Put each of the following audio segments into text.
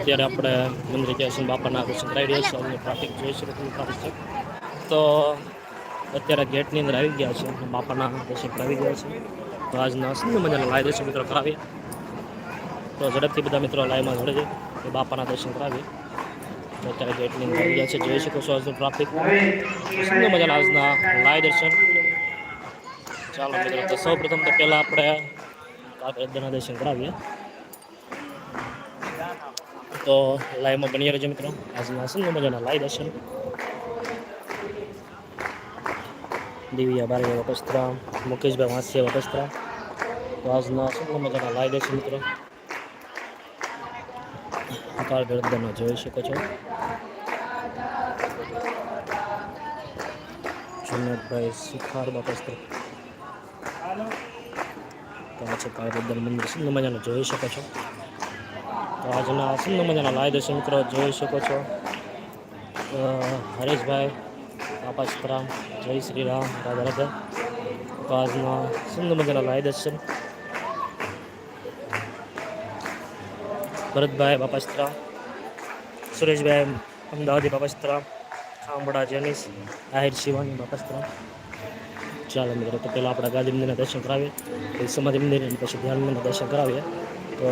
અત્યારે આપણે મંદિર ગયા છીએ બાપાના દર્શન કરાવી રહ્યા છીએ અને ટ્રાફિક જોઈ શકો છે. તો અત્યારે ગેટની અંદર આવી ગયા છે બાપાના દર્શન કરાવી ગયા છે તો આજના સુંદર મજાના લાઈવ દર્શન મિત્રો કરાવીએ. તો ઝડપથી બધા મિત્રો લાઈવમાં જોડે છે એ બાપાના દર્શન કરાવીએ. તો અત્યારે ગેટની અંદર આવી ગયા છે, જોઈ શકો છો આજનું ટ્રાફિક સુંદર મજાના આજના લાઈવ દર્શન. ચાલો મિત્રો, તો સૌ પ્રથમ તો પહેલાં આપણે કાકરદના દર્શન કરાવીએ. તો લાઈવમાં બની રહેજો મિત્રો. આજના સુંદર મજાના લાઈવ દર્શન. દિવ્યા બારે વપસ્ત્રા, મુકેશભાઈ વાંસિયા વપસ્ત્રા. તો આજના સુંદર મજાના લાઈવ દર્શન મિત્રો. કાળ ગરદનમાં જોઈ શકો છો. જુનેદભાઈ સુખાર વપસ્ત્ર. તો આ કાળ ગરદન મંદિર. સુંદર મજાનું જોઈ શકો છો. આજના સુંદર મજાના લાય દર્શન મિત્રો જોઈ શકો છો. હરેશભાઈ, બાપા સીતરામ, જય શ્રી રામ, રાધા રાધા. તો આજના સુંદર મજાના લાય દર્શન. ભરતભાઈ, બાપા સીતરામ, સુરેશભાઈ, અમદાવાદી બાપા સીતરામ, ખાંભડા, જેનિસ, આહિર શિવાની બાપા સીતરામ. ચાલો મિત્રો, તો પહેલાં આપણે ગાંધી મંદિરના દર્શન કરાવીએ. પછી સમાધિ મંદિર પછી ધ્યાન મંદિરના દર્શન કરાવીએ. તો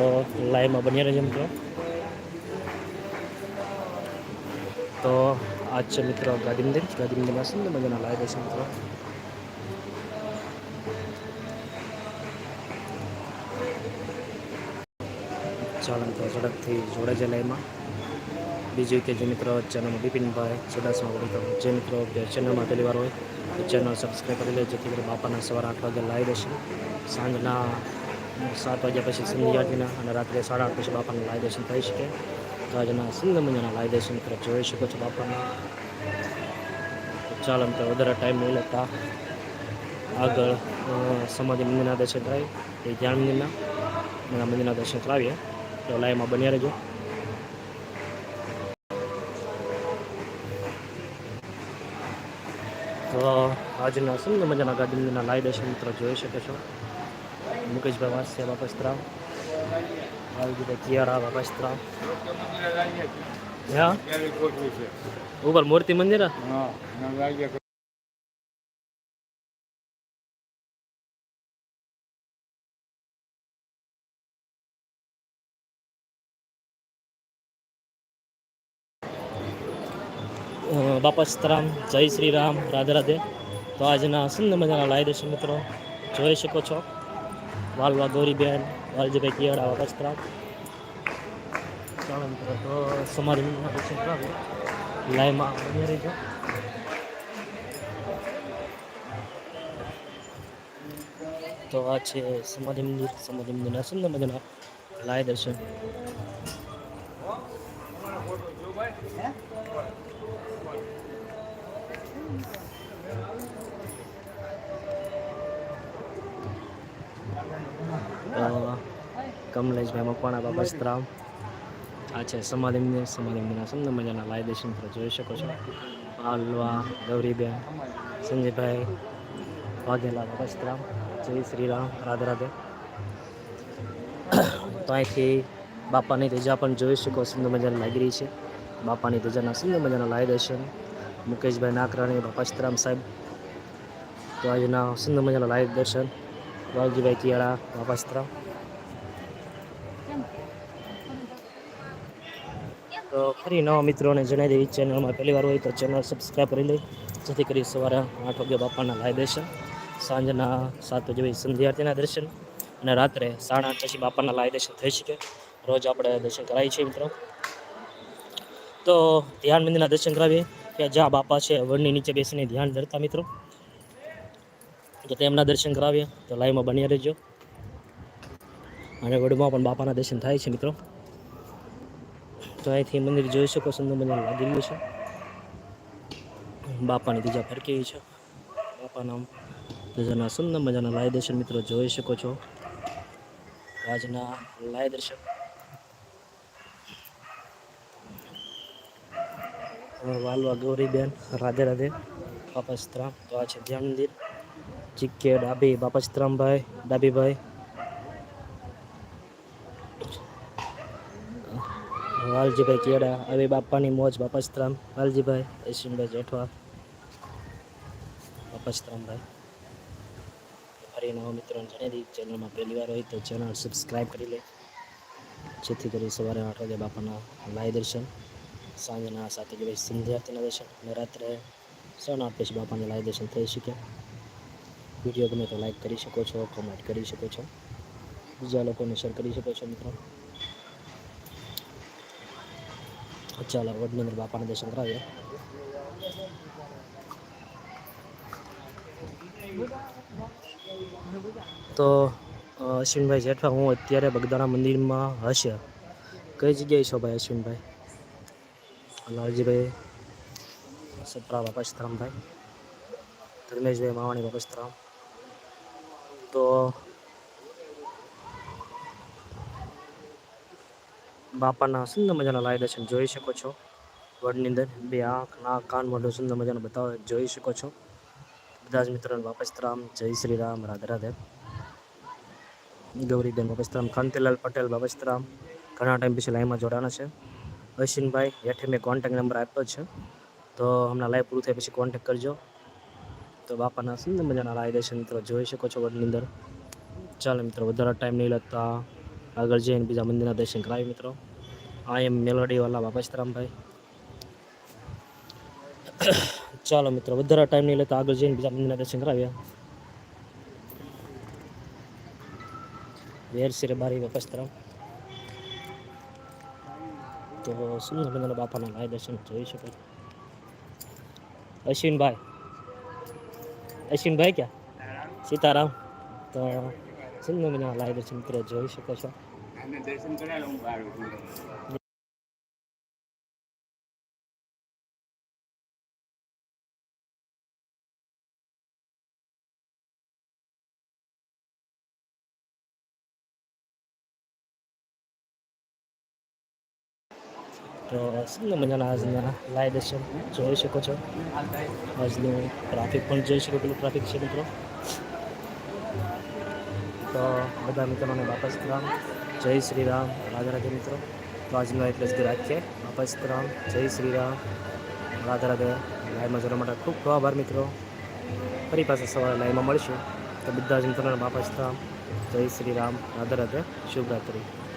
લાઈવમાં બન્યા રહેજો મિત્રો. તો આજ છે મિત્રો ગાંધી મંદિર ગાંધી મંદિરમાં સુંદર મજાના લાઈવ છે મિત્રો. ચાલો મિત્રો, ઝડપથી જોડે છે લાઈવમાં. બીજું કે જે મિત્રો ચેનલમાં બિપિનભાઈ ચુડાસમા વડીતો જે મિત્રો ચેનલમાં પહેલી વાર હોય તો ચેનલ સબસ્ક્રાઈબ કરી લે જેથી કરી બાપાના સવાર આઠ વાગે લાઈવ દેશે સાંજના સાત વાગ્યા પછી સંધ્યાજીના અને રાત્રે સાડા આઠ પછી બાપાના લાઈવ દર્શન થઈ શકે. તો આજના સુંદર મજાના લાઈવ દર્શન તરફ જોઈ શકો છો બાપાના. ચાલો તો વધારે ટાઈમ નહીં લેતા. આગળ સમાધિ મંદિરના દર્શન કરાવી એ ધ્યાન મંદિરના. અને મંદિરના દર્શન કરાવીએ. તો લાઈમાં બન્યા રહેજો. તો આજના સુંદર મજાના ગાર્ડનના લાઈવ દર્શન મિત્રો જોઈ શકો છો. મુકેશભાઈ વાસ્યા બાપસ્ત્રામ વાલજીભાઈ કિયારા બાપસ્ત્રામ હા ઉપર મૂર્તિ મંદિર હે? અ, બાપસ્તરામ જય શ્રી રામ રાધે રાધે તો આજના સુંદર મજાના લાઈ દર્શન મિત્રો જોઈ શકો છો વાલવા ગૌરીબેન, વાલજીભાઈ કિયાડા ચાલો મિત્રો, તો કરાવીએ લાઈવમાં બની રહીજો તો આ છે સમાધિ મંદિર સમાધિ મંદિરના સુંદર મજાના લાય દર્શન. કમલેશભાઈ મકવાણા બાબસ્તરામ આ છે સમાધિ મંદિર. સમાધિ સુંદર મજાના લાય દર્શન તમે જોઈ શકો છો. આલવા ગૌરીબેન, સંજયભાઈ, વાઘેલા બાબસ્તરામ જય શ્રી રામ. રાધે રાધે. તો અહીંથી બાપાની ધજા પણ જોઈ શકો સુંદર મજાની લાગી રહી છે. બાપાની ધજાના સુંદર મજાના લાય દર્શન. મુકેશભાઈ નાકરાણી બાપાસ્તરામ સાહેબ. તો આજના સુંદર મજાના લાઈવ દર્શન. વાલજીભાઈ કિયાળા બાપાસ્તરામ તો ફરી નવા મિત્રોને જણાવી દેવી ચેનલમાં પહેલી વાર હોય તો ચેનલ સબસ્ક્રાઈબ કરી લે જેથી કરી સવારે આઠ વાગે બાપાના લાઈવ દર્શન, સાંજના સાત વાગે પછી સંધ્યા દર્શન અને રાત્રે સાડા આઠ પછી બાપાના લાઈવ દર્શન થઈ શકે. રોજ આપણે દર્શન કરાવીએ છીએ મિત્રો. તો ધ્યાન મંદિરના દર્શન કરાવીએ કે જ્યાં બાપા છે વડની નીચે બેસીને ધ્યાન ધરતા મિત્રો. તો તેમના દર્શન કરાવીએ. તો લાઈવમાં બન્યા રહેજો. અને વડમાં પણ બાપાના દર્શન થાય છે મિત્રો. તો અહીંથી મંદિર જોઈ શકો સુંદર મજાનું લાગી રહ્યું છે. બાપાની બીજા ફરકી છે. બાપાના બીજાના સુંદર મજાના લાય દર્શન મિત્રો જોઈ શકો છો. આજના લાય દર્શન. વાલવા ગૌરીબેન, રાધે રાધે. બાપસ્તરામ તો આ છે ધ્યાન મંદિર. ચીકે ડાબી બાપસ્તરામભાઈ ડાબીભાઈ વાલજીભાઈ કેડા હવે બાપાની મોજ બાપસ્ત્રામ. વાલજીભાઈ અશ્વિનભાઈ જેઠવા. બાપસ્ત્રામભાઈ ફરી નવા મિત્રોને જણાવી દઈએ, ચેનલમાં પહેલી વાર હોય તો ચેનલ સબસ્ક્રાઈબ કરી લે. જેથી કરી સવારે આઠ વાગે બાપાના લાય દર્શન. સાંજના સાત વાગે પછી સંધ્યાર્થીના દર્શન. અને રાત્રે સાડા આઠ પછી બાપાના લાય દર્શન થઈ શકે. વીડિયો ગમે તો લાઈક કરી શકો છો કોમેન્ટ કરી શકો છો. બીજા લોકોને શેર કરી શકો છો મિત્રો. ચાલો વડની અંદર બાપાના દર્શન કરાવીએ તો અશ્વિનભાઈ જેઠવા હું અત્યારે બગદાણા મંદિરમાં હશે કઈ જગ્યાએ છો ભાઈ અશ્વિનભાઈ લાલજીભાઈ સતરા બાપાસ્તરામભાઈ ધર્મેશભાઈ માવાણી બાપાસ્તરામ તો બાપાના સુંદર મજાના લાયદા છે જોઈ શકો છો. વડની અંદર બે આંખ, નાક, કાન મોઢું સુંદર મજાનું બતાવે, જોઈ શકો છો. બધા જ મિત્રોને બાપસ્તરામ જય શ્રી રામ, રાધે રાધે. ગૌરીબેન બાપસ્તરામ કાંતિલાલ પટેલ બાપસ્તરામ ઘણા ટાઈમ પછી લાઈનમાં જોડાના છે. અશ્વિનભાઈ, હેઠે મેં કોન્ટેક નંબર આપ્યો છે. તો હમણાં લાઈવ પૂરું થાય પછી કોન્ટેક કરજો. તો બાપાના સુંદર મજાના લાયદા છે મિત્રો જોઈ શકો છો વડની અંદર. ચાલો મિત્રો, વધારે ટાઈમ નહીં લાગતા. આગળ જઈને બીજા મંદિરના દર્શન કરાવી મિત્રો. આ એમ મેલોડીવાલા બાપસ્તરામભાઈ ચાલો મિત્રો, વધારે ટાઈમ નહીં લેતા આગળ જઈને બીજા મંદિરના દર્શન કરાવ્યા વેરસિરે બારી વપસ્તરામ તો સુંદર મજાના બાપાના લાય દર્શન જોઈ શકો. અશ્વિનભાઈ. અશ્વિનભાઈ ક્યાં? સીતારામ. તો સુંદર મજાના લાય દર્શન મિત્રો જોઈ શકો છો આને દર્શન કરાવે હું બહાર ઊભો રહું. તો સુંદર મજાના આજના? લાય દર્શન જોઈ શકો છો. આજનું ટ્રાફિક પણ જોઈ શકો પેલું ટ્રાફિક છે મિત્રો. તો બધા મિત્રોને વાપસ રામ જય શ્રી રામ. રાધા રાધે મિત્રો. તો આજનો એટલે જ રાખીએ વાપસ રામ જય શ્રી રામ. રાધા રાધે. લાઈવમાં જોવા માટે ખૂબ ખૂબ આભાર મિત્રો. ફરી પાછા સવારે લાઈવમાં મળીશું. તો બધા જ મિત્રોને વાપસ રામ જય શ્રી રામ. રાધા રાધે. શુભરાત્રી.